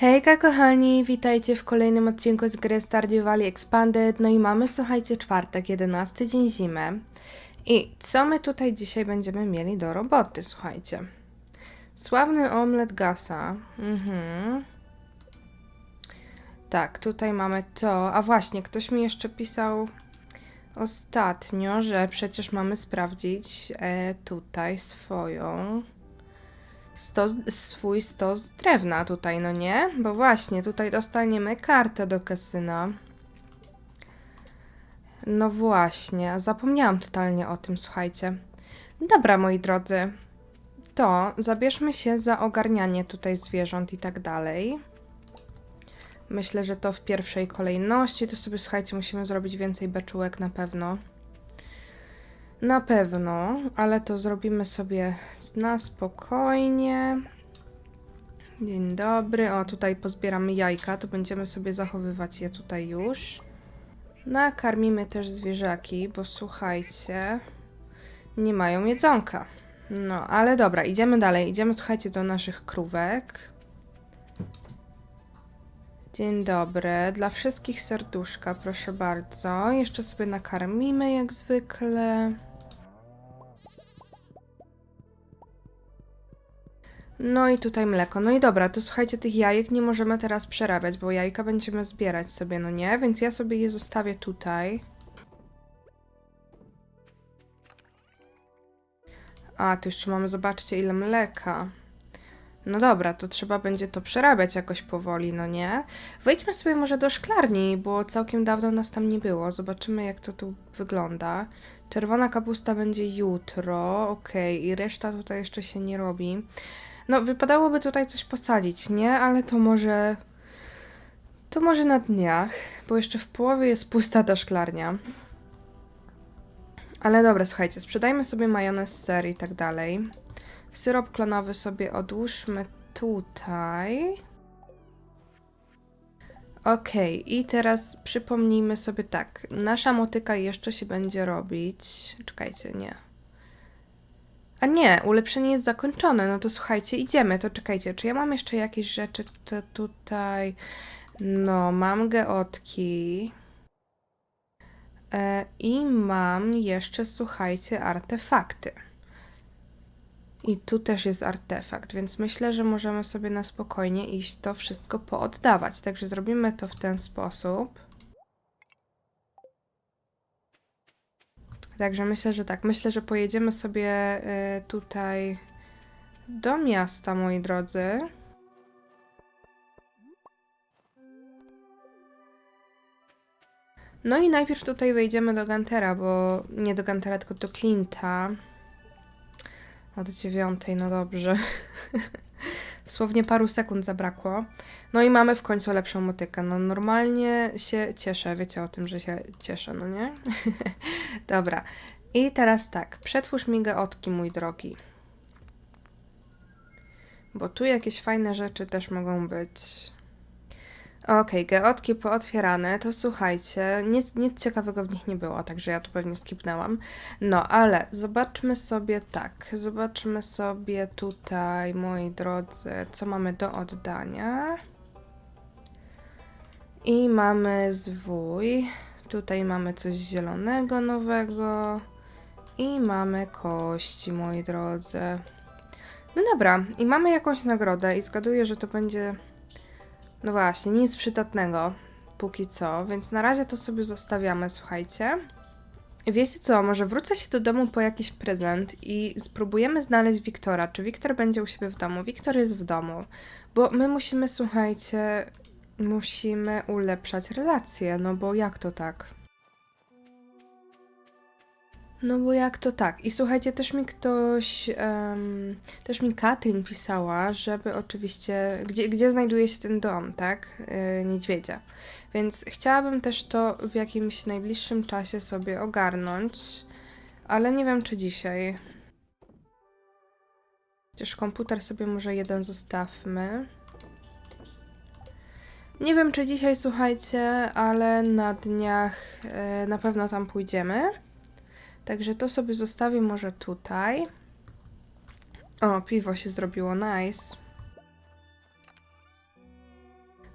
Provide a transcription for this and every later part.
Hejka kochani, witajcie w kolejnym odcinku z gry Stardew Valley Expanded. No i mamy, słuchajcie, czwartek, 11 dzień zimy. I co my tutaj dzisiaj będziemy mieli do roboty, słuchajcie? Sławny omlet Gasa. Mhm. Tak, tutaj mamy to. A właśnie, ktoś mi jeszcze pisał ostatnio, że przecież mamy sprawdzić e, tutaj swoją stos, swój stos drewna tutaj, no nie? Bo właśnie, tutaj dostaniemy kartę do kasyna. No właśnie, zapomniałam totalnie o tym, słuchajcie. Dobra, moi drodzy, to zabierzmy się za ogarnianie tutaj zwierząt i tak dalej. Myślę, że to w pierwszej kolejności. To sobie, słuchajcie, musimy zrobić więcej beczułek na pewno. Na pewno, ale to zrobimy sobie na spokojnie. Dzień dobry. O, tutaj pozbieramy jajka, to będziemy sobie zachowywać je tutaj już. Nakarmimy też zwierzaki, bo słuchajcie, nie mają jedzonka. No, ale dobra, idziemy dalej. Idziemy, słuchajcie, do naszych krówek. Dzień dobry. Dla wszystkich serduszka, proszę bardzo. Jeszcze sobie nakarmimy jak zwykle. No i tutaj mleko. No i dobra, to słuchajcie, tych jajek nie możemy teraz przerabiać, bo jajka będziemy zbierać sobie, no nie? Więc ja sobie je zostawię tutaj. A, tu jeszcze mamy, zobaczcie, ile mleka. No dobra, to trzeba będzie to przerabiać jakoś powoli, no nie? Wejdźmy sobie może do szklarni, bo całkiem dawno nas tam nie było. Zobaczymy, jak to tu wygląda. Czerwona kapusta będzie jutro, okej, i reszta tutaj jeszcze się nie robi. No, wypadałoby tutaj coś posadzić, nie? Ale to może... To może na dniach, bo jeszcze w połowie jest pusta ta szklarnia. Ale dobra, słuchajcie, sprzedajmy sobie majonez, ser i tak dalej. Syrop klonowy sobie odłóżmy tutaj. Okej, i teraz przypomnijmy sobie tak. Nasza motyka jeszcze się będzie robić. Czekajcie, nie. A nie, ulepszenie jest zakończone. No to słuchajcie, idziemy. To czekajcie, czy ja mam jeszcze jakieś rzeczy tutaj? No, mam geotki. E, I mam jeszcze, słuchajcie, artefakty. I tu też jest artefakt, więc myślę, że możemy sobie na spokojnie iść to wszystko pooddawać. Także zrobimy to w ten sposób. Także myślę, że tak. Myślę, że pojedziemy sobie y, tutaj do miasta, moi drodzy. No i najpierw tutaj wejdziemy do Gantera, bo nie do Gantera, tylko do Clint'a. O do dziewiątej, no dobrze. Dosłownie paru sekund zabrakło. No i mamy w końcu lepszą motykę. No normalnie się cieszę, wiecie o tym, że się cieszę, no nie? Dobra. I teraz tak, przetwórz mi geotki, mój drogi. Bo tu jakieś fajne rzeczy też mogą być. Okej, okay, geotki pootwierane, to słuchajcie, nic, nic ciekawego w nich nie było, także ja tu pewnie skipnęłam. No, ale zobaczmy sobie tak, zobaczmy sobie tutaj, moi drodzy, co mamy do oddania. I mamy zwój, tutaj mamy coś zielonego nowego i mamy kości, moi drodzy. No dobra, i mamy jakąś nagrodę i zgaduję, że to będzie no właśnie, nic przydatnego póki co, więc na razie to sobie zostawiamy, słuchajcie. Wiecie co, może wrócę się do domu po jakiś prezent i spróbujemy znaleźć Wiktora. Czy Wiktor będzie u siebie w domu? Wiktor jest w domu, bo my musimy, słuchajcie, musimy ulepszać relacje, no bo jak to tak? No bo jak to tak? I słuchajcie, też mi ktoś, um, też mi Katrin pisała, żeby oczywiście, gdzie, gdzie znajduje się ten dom, tak? Yy, niedźwiedzia. Więc chciałabym też to w jakimś najbliższym czasie sobie ogarnąć, ale nie wiem czy dzisiaj. Chociaż komputer sobie może jeden zostawmy. Nie wiem czy dzisiaj, słuchajcie, ale na dniach yy, na pewno tam pójdziemy. Także to sobie zostawię może tutaj. O, piwo się zrobiło, nice.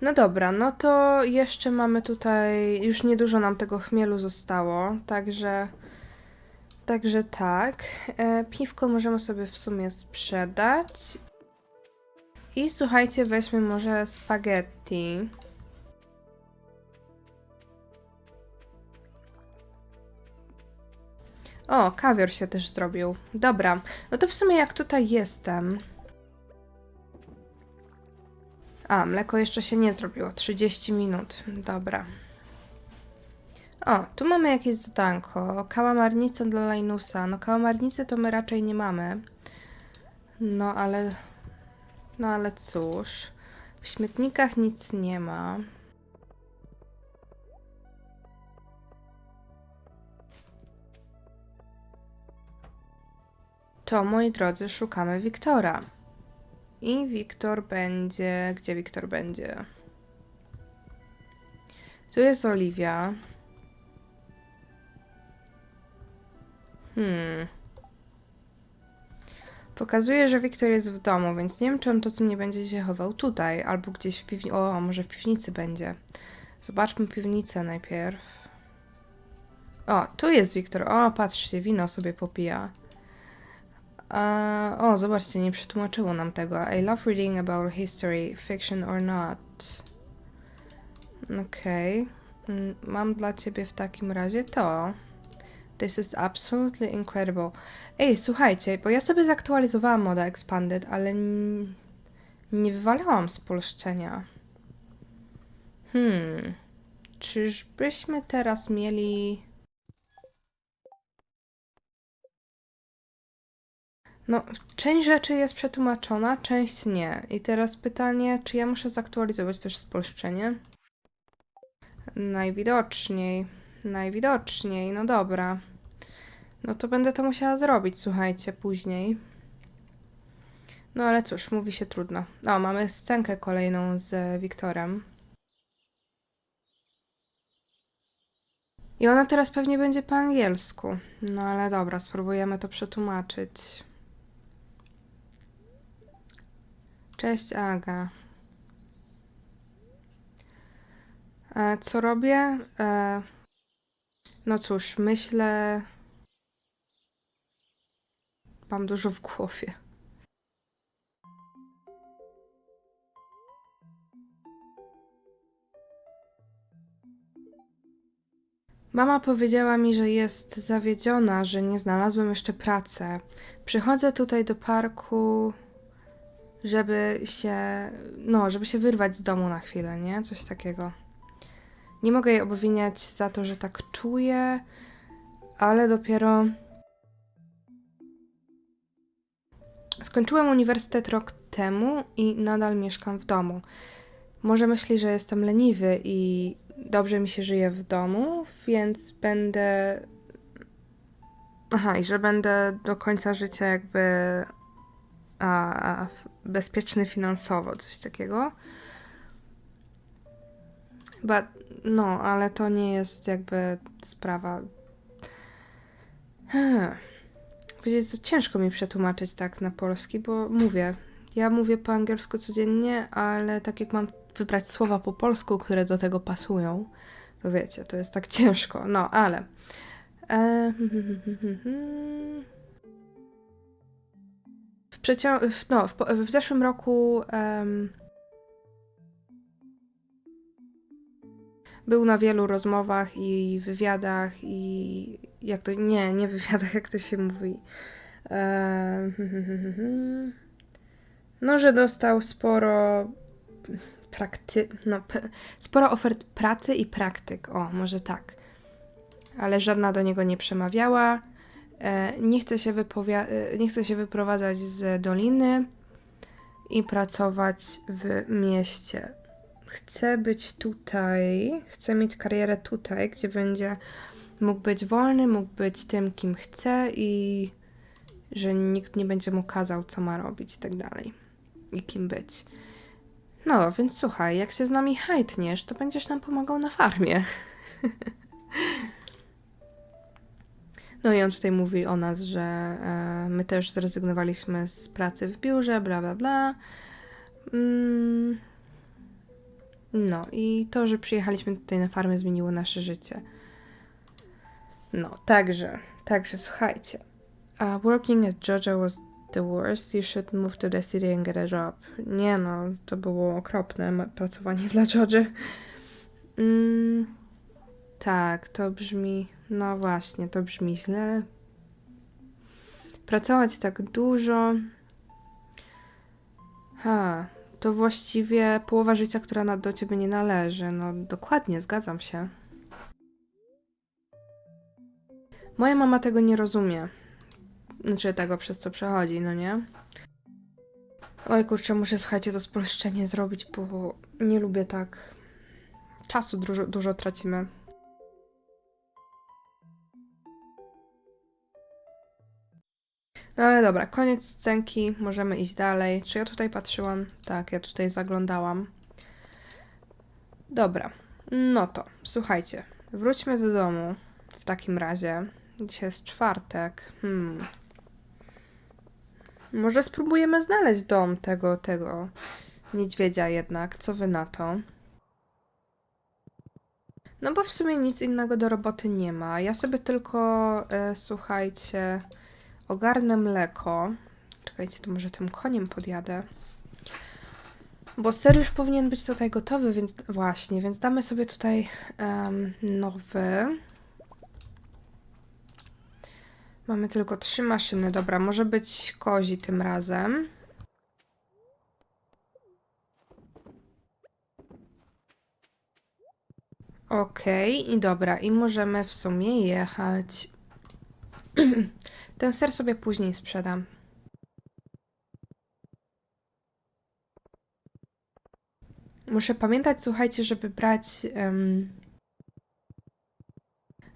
No dobra, no to jeszcze mamy tutaj, już niedużo nam tego chmielu zostało, także, także tak. E, piwko możemy sobie w sumie sprzedać. I słuchajcie, weźmy może spaghetti. O, kawior się też zrobił. Dobra, no to w sumie jak tutaj jestem. A, mleko jeszcze się nie zrobiło. 30 minut. Dobra. O, tu mamy jakieś zadanko. Kałamarnica dla Linusa. No, kałamarnicy to my raczej nie mamy. No, ale... No, ale cóż. W śmietnikach nic nie ma. To, moi drodzy, szukamy Wiktora. I Wiktor będzie. Gdzie Wiktor będzie? Tu jest Oliwia. Hmm. Pokazuje, że Wiktor jest w domu, więc nie wiem, czy on czasem nie będzie się chował tutaj, albo gdzieś w piwnicy. O, może w piwnicy będzie. Zobaczmy piwnicę najpierw. O, tu jest Wiktor. O, patrzcie, wino sobie popija. O, zobaczcie, nie przetłumaczyło nam tego. I love reading about history, fiction or not. Okej. Mm, Mam dla ciebie w takim razie to. This is absolutely incredible. Ej, słuchajcie, bo ja sobie zaktualizowałam moda Expanded, ale nie wywalałam spolszczenia. Hmm. Czyżbyśmy teraz mieli... No, część rzeczy jest przetłumaczona, część nie. I teraz pytanie, czy ja muszę zaktualizować też spolszczenie? Najwidoczniej. Najwidoczniej, no dobra. No to będę to musiała zrobić, słuchajcie, później. No ale cóż, mówi się trudno. O, mamy scenkę kolejną z Wiktorem. I ona teraz pewnie będzie po angielsku. No ale dobra, spróbujemy to przetłumaczyć. Cześć Aga. E, co robię? E, no cóż, myślę. Mam dużo w głowie. Mama powiedziała mi, że jest zawiedziona, że nie znalazłem jeszcze pracy. Przychodzę tutaj do parku, żeby się, no, żeby się wyrwać z domu na chwilę, nie? Coś takiego. Nie mogę jej obwiniać za to, że tak czuję, ale dopiero skończyłem uniwersytet rok temu i nadal mieszkam w domu. Może myśli, że jestem leniwy i dobrze mi się żyje w domu, więc będę. Aha, i że będę do końca życia jakby a, a, bezpieczny finansowo, coś takiego. But, no, ale to nie jest jakby sprawa. Hmm. Wiecie, co ciężko mi przetłumaczyć tak na polski, bo mówię, ja mówię po angielsku codziennie, ale tak jak mam wybrać słowa po polsku, które do tego pasują, to wiecie, to jest tak ciężko. No, ale. E, w, przecią- w, no, w, w zeszłym roku em, był na wielu rozmowach i wywiadach i jak to, nie, nie wywiadach, jak to się mówi. Em, no, że dostał sporo prakty, no, sporo ofert pracy i praktyk, o, może tak. Ale żadna do niego nie przemawiała. E, nie chce się, wypowia- e, nie chce się wyprowadzać z doliny i pracować w mieście. Chce być tutaj, chce mieć karierę tutaj, gdzie będzie mógł być wolny, mógł być tym, kim chce i że nikt nie będzie mu kazał, co ma robić i tak dalej. I kim być. No, więc słuchaj, jak się z nami hajtniesz, to będziesz nam pomagał na farmie. No i on tutaj mówi o nas, że e, my też zrezygnowaliśmy z pracy w biurze, bla bla bla. Mm. No i to, że przyjechaliśmy tutaj na farmę zmieniło nasze życie. No, także, także słuchajcie. Uh, working at Georgia was the worst. You should move to the city and get a job. Nie no, to było okropne pracowanie dla Georgia. Mm, tak, to brzmi, no właśnie, to brzmi źle. Pracować tak dużo. Ha, to właściwie połowa życia, która na, do ciebie nie należy. No dokładnie, zgadzam się. Moja mama tego nie rozumie. Znaczy tego, przez co przechodzi, no nie? Oj kurczę, muszę słuchajcie to spolszczenie zrobić, bo nie lubię tak. Czasu dużo, dużo tracimy. No ale dobra, koniec scenki, możemy iść dalej. Czy ja tutaj patrzyłam? Tak, ja tutaj zaglądałam. Dobra, no to słuchajcie, wróćmy do domu w takim razie. Dzisiaj jest czwartek. Hmm. Może spróbujemy znaleźć dom tego, tego niedźwiedzia jednak. Co wy na to? No bo w sumie nic innego do roboty nie ma. Ja sobie tylko, e, słuchajcie, ogarnę mleko. Czekajcie, to może tym koniem podjadę. Bo ser już powinien być tutaj gotowy, więc właśnie, więc damy sobie tutaj em, nowy. Mamy tylko trzy maszyny. Dobra, może być kozi tym razem. Okej, i dobra, i możemy w sumie jechać. Ten ser sobie później sprzedam. Muszę pamiętać, słuchajcie, żeby brać. em,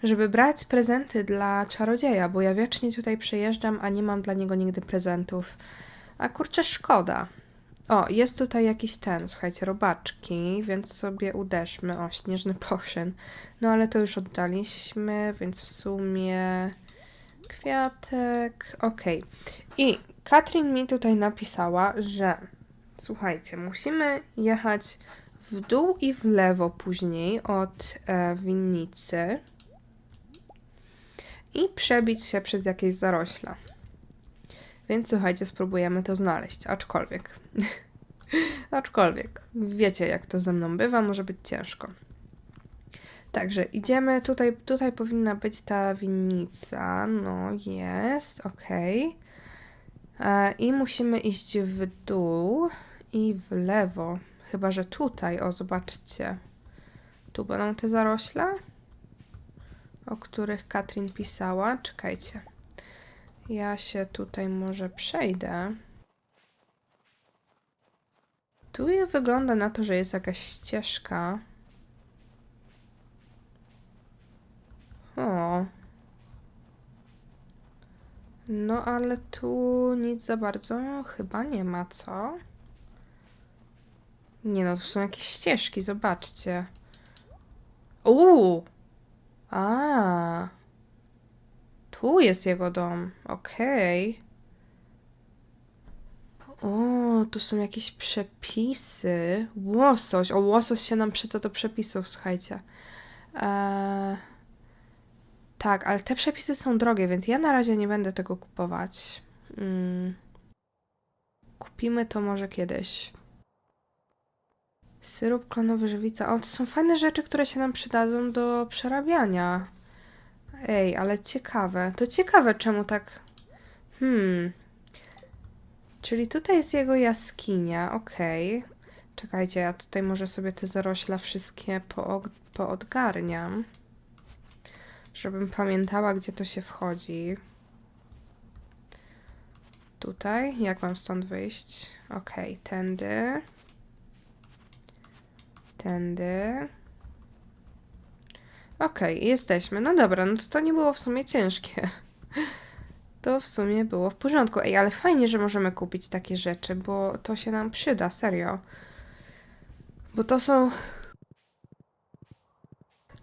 żeby brać prezenty dla czarodzieja, bo ja wiecznie tutaj przyjeżdżam, a nie mam dla niego nigdy prezentów. A kurczę, szkoda. O, jest tutaj jakiś ten, słuchajcie, robaczki, więc sobie uderzmy. O, śnieżny pochrzyn. No ale to już oddaliśmy, więc w sumie kwiatek. Okej. I Katrin mi tutaj napisała, że słuchajcie, musimy jechać w dół i w lewo później od e, winnicy i przebić się przez jakieś zarośla. Więc słuchajcie, spróbujemy to znaleźć, aczkolwiek. aczkolwiek, wiecie jak to ze mną bywa, może być ciężko. Także idziemy, tutaj, tutaj powinna być ta winnica, no jest, okej. E, I musimy iść w dół i w lewo, chyba że tutaj, o zobaczcie. Tu będą te zarośla? o których Katrin pisała. Czekajcie. Ja się tutaj może przejdę. Tu wygląda na to, że jest jakaś ścieżka. O. No ale tu nic za bardzo chyba nie ma, co? Nie no, tu są jakieś ścieżki, zobaczcie. Uuu! A. Tu jest jego dom. Okej. O, tu są jakieś przepisy. Łosoś. O, łosoś się nam przyda do przepisów, słuchajcie. Eee, tak, ale te przepisy są drogie, więc ja na razie nie będę tego kupować. Mm. Kupimy to może kiedyś. Syrop klonowy, żywica. O, to są fajne rzeczy, które się nam przydadzą do przerabiania. Ej, ale ciekawe. To ciekawe, czemu tak. Hmm. Czyli tutaj jest jego jaskinia, okej. Czekajcie, ja tutaj może sobie te zarośla wszystkie poodgarniam. Żebym pamiętała, gdzie to się wchodzi. Tutaj, jak mam stąd wyjść? Okej, tędy. Tędy. Okej, jesteśmy. No dobra, no to to nie było w sumie ciężkie. To w sumie było w porządku. Ej, ale fajnie, że możemy kupić takie rzeczy, bo to się nam przyda, serio. Bo to są.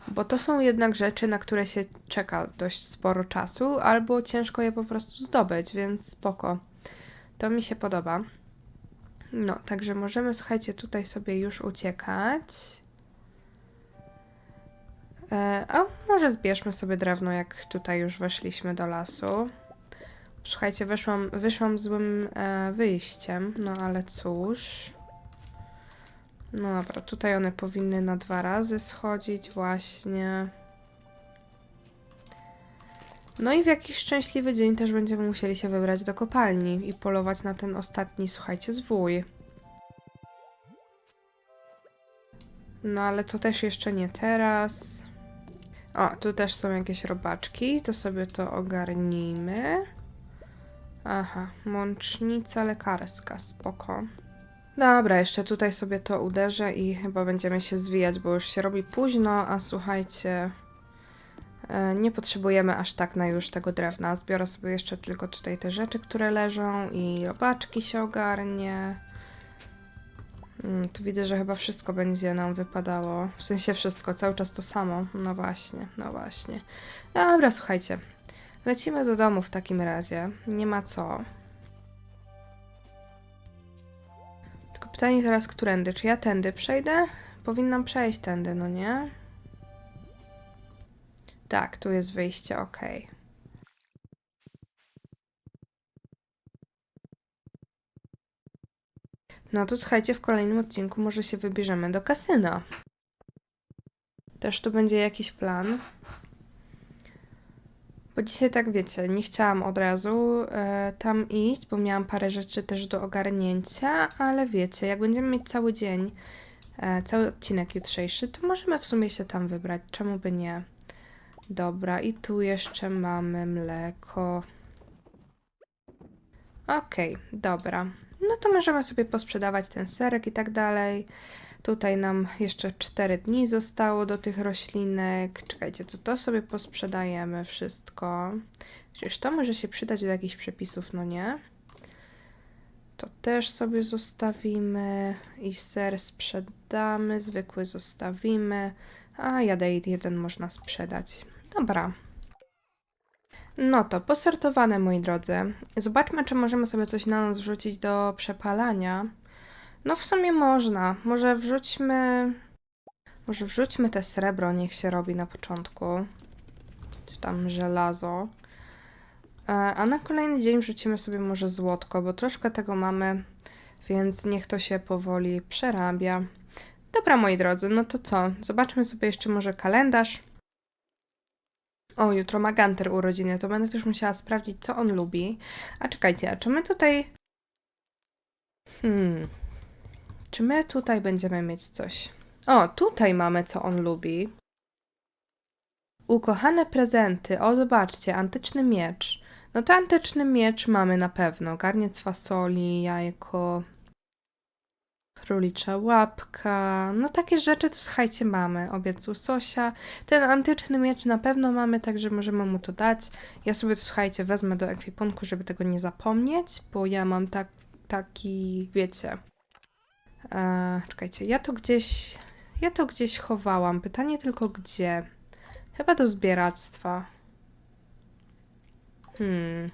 Bo to są jednak rzeczy, na które się czeka dość sporo czasu, albo ciężko je po prostu zdobyć, więc spoko. To mi się podoba. No, także możemy, słuchajcie, tutaj sobie już uciekać. E, a może zbierzmy sobie drewno, jak tutaj już weszliśmy do lasu. Słuchajcie, wyszłam, wyszłam złym e, wyjściem, no ale cóż. No dobra, tutaj one powinny na dwa razy schodzić właśnie. No i w jakiś szczęśliwy dzień też będziemy musieli się wybrać do kopalni i polować na ten ostatni, słuchajcie, zwój. No ale to też jeszcze nie teraz. O, tu też są jakieś robaczki, to sobie to ogarnijmy. Aha, mącznica lekarska, spoko. Dobra, jeszcze tutaj sobie to uderzę i chyba będziemy się zwijać, bo już się robi późno, a słuchajcie, e, nie potrzebujemy aż tak na już tego drewna. Zbiorę sobie jeszcze tylko tutaj te rzeczy, które leżą i robaczki się ogarnie. Mm, tu widzę, że chyba wszystko będzie nam wypadało. W sensie wszystko, cały czas to samo. No właśnie, no właśnie. Dobra, słuchajcie. Lecimy do domu w takim razie. Nie ma co. pytanie teraz, którędy? Czy ja tędy przejdę? Powinnam przejść tędy, no nie? Tak, tu jest wyjście, ok. No to słuchajcie, w kolejnym odcinku może się wybierzemy do kasyna. Też tu będzie jakiś plan. Bo dzisiaj tak wiecie, nie chciałam od razu e, tam iść, bo miałam parę rzeczy też do ogarnięcia, ale wiecie, jak będziemy mieć cały dzień, e, cały odcinek jutrzejszy, to możemy w sumie się tam wybrać. Czemu by nie? Dobra, i tu jeszcze mamy mleko. Okej, dobra. No to możemy sobie posprzedawać ten serek i tak dalej. Tutaj nam jeszcze 4 dni zostało do tych roślinek. Czekajcie, to to sobie posprzedajemy wszystko. Przecież to może się przydać do jakichś przepisów, no nie? To też sobie zostawimy i ser sprzedamy, zwykły zostawimy, a jadeit jeden można sprzedać. Dobra. No to posortowane, moi drodzy. Zobaczmy, czy możemy sobie coś na nas wrzucić do przepalania. No w sumie można. Może wrzućmy... Może wrzućmy te srebro, niech się robi na początku. Czy tam żelazo. E, A na kolejny dzień wrzucimy sobie może złotko, bo troszkę tego mamy, więc niech to się powoli przerabia. Dobra, moi drodzy, no to co? Zobaczmy sobie jeszcze może kalendarz. O, jutro ma Ganter urodziny, to będę też musiała sprawdzić, co on lubi. A czekajcie, a czy my tutaj... Hmm... Czy my tutaj będziemy mieć coś? O, tutaj mamy, co on lubi. Ukochane prezenty. O, zobaczcie, antyczny miecz. No to antyczny miecz mamy na pewno. Garniec fasoli, jajko, królicza łapka. No takie rzeczy to słuchajcie mamy. Obiad z łososia. Ten antyczny miecz na pewno mamy, także możemy mu to dać. Ja sobie to słuchajcie wezmę do ekwipunku, żeby tego nie zapomnieć, bo ja mam tak, taki, wiecie... E, czekajcie, ja to gdzieś. Ja to gdzieś chowałam. Pytanie tylko gdzie. Chyba do zbieractwa. Hmm.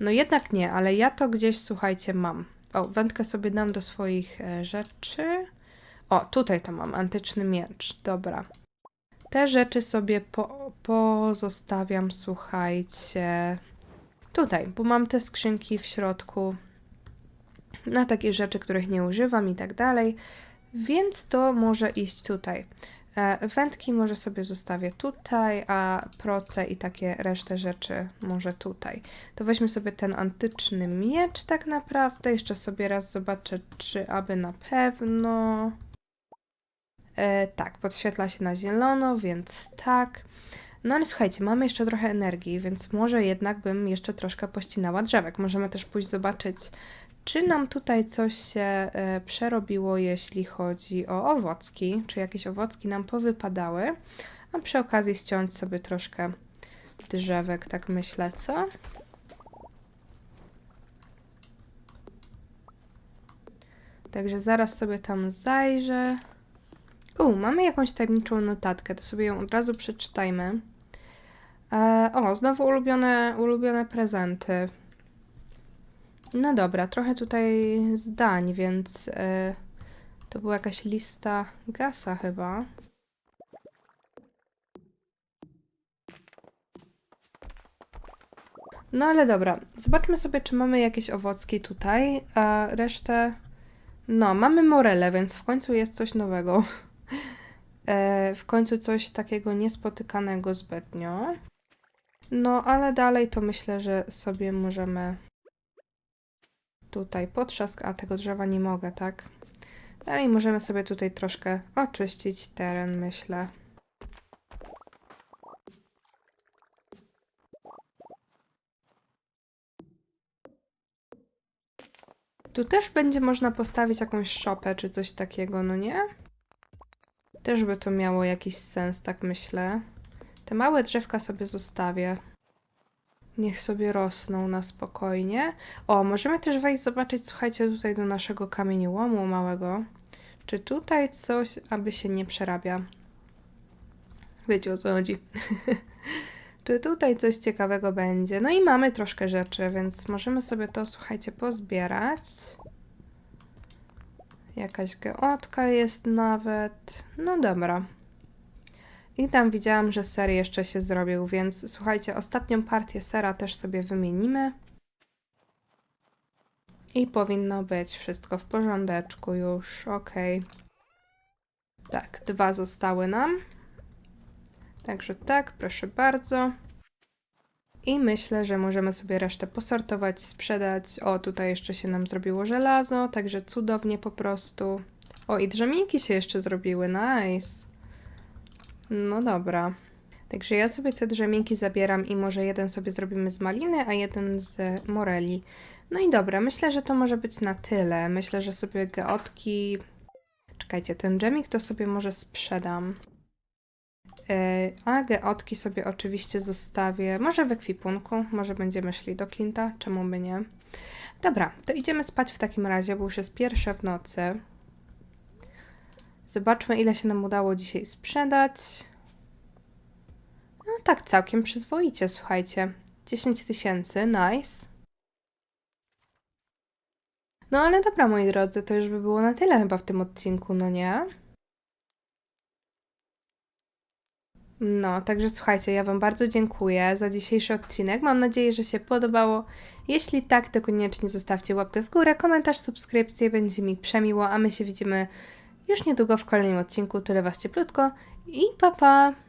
No jednak nie, ale ja to gdzieś, słuchajcie, mam. O, wędkę sobie dam do swoich e, rzeczy. O, tutaj to mam, antyczny miecz. Dobra. Te rzeczy sobie po, pozostawiam, słuchajcie, tutaj, bo mam te skrzynki w środku na takie rzeczy, których nie używam i tak dalej, więc to może iść tutaj. E, Wędki może sobie zostawię tutaj, a proce i takie resztę rzeczy może tutaj. To weźmy sobie ten antyczny miecz tak naprawdę. Jeszcze sobie raz zobaczę, czy aby na pewno. E, tak, podświetla się na zielono, więc tak. No ale słuchajcie, mamy jeszcze trochę energii, więc może jednak bym jeszcze troszkę pościnała drzewek. Możemy też pójść zobaczyć, czy nam tutaj coś się e, przerobiło, jeśli chodzi o owocki? Czy jakieś owocki nam powypadały? A przy okazji ściąć sobie troszkę drzewek, tak myślę, co? Także zaraz sobie tam zajrzę. U, mamy jakąś tajemniczą notatkę, to sobie ją od razu przeczytajmy. E, o, znowu ulubione, ulubione prezenty. No dobra, trochę tutaj zdań, więc e, to była jakaś lista gasa chyba. No ale dobra, zobaczmy sobie, czy mamy jakieś owocki tutaj, a resztę... No, mamy morele, więc w końcu jest coś nowego. E, w końcu coś takiego niespotykanego zbytnio. No, ale dalej to myślę, że sobie możemy tutaj potrzask, a tego drzewa nie mogę, tak? Dalej możemy sobie tutaj troszkę oczyścić teren, myślę. Tu też będzie można postawić jakąś szopę czy coś takiego, no nie? Też by to miało jakiś sens, tak myślę. Te małe drzewka sobie zostawię. Niech sobie rosną na spokojnie. O, możemy też wejść zobaczyć, słuchajcie, tutaj do naszego kamieniołomu małego. Czy tutaj coś, aby się nie przerabia? Wiecie o co chodzi. Czy tutaj coś ciekawego będzie? No i mamy troszkę rzeczy, więc możemy sobie to, słuchajcie, pozbierać. Jakaś geotka jest nawet. No dobra. I tam widziałam, że ser jeszcze się zrobił, więc słuchajcie, ostatnią partię sera też sobie wymienimy. I powinno być wszystko w porządeczku już, ok. Tak, dwa zostały nam. Także tak, proszę bardzo. I myślę, że możemy sobie resztę posortować, sprzedać. O, tutaj jeszcze się nam zrobiło żelazo, także cudownie po prostu. O, i drzemiki się jeszcze zrobiły, nice. No dobra. Także ja sobie te drzemiki zabieram i może jeden sobie zrobimy z maliny, a jeden z moreli. No i dobra, myślę, że to może być na tyle. Myślę, że sobie geotki... Czekajcie, ten dżemik to sobie może sprzedam. Yy, a geotki sobie oczywiście zostawię. Może w ekwipunku, może będziemy szli do Klinta, czemu by nie. Dobra, to idziemy spać w takim razie, bo już jest pierwsza w nocy. Zobaczmy, ile się nam udało dzisiaj sprzedać. No tak, całkiem przyzwoicie, słuchajcie. 10 tysięcy, nice. No ale dobra, moi drodzy, to już by było na tyle chyba w tym odcinku, no nie? No, także słuchajcie, ja Wam bardzo dziękuję za dzisiejszy odcinek. Mam nadzieję, że się podobało. Jeśli tak, to koniecznie zostawcie łapkę w górę, komentarz, subskrypcję, będzie mi przemiło, a my się widzimy już niedługo w kolejnym odcinku. Tyle Was cieplutko i pa pa!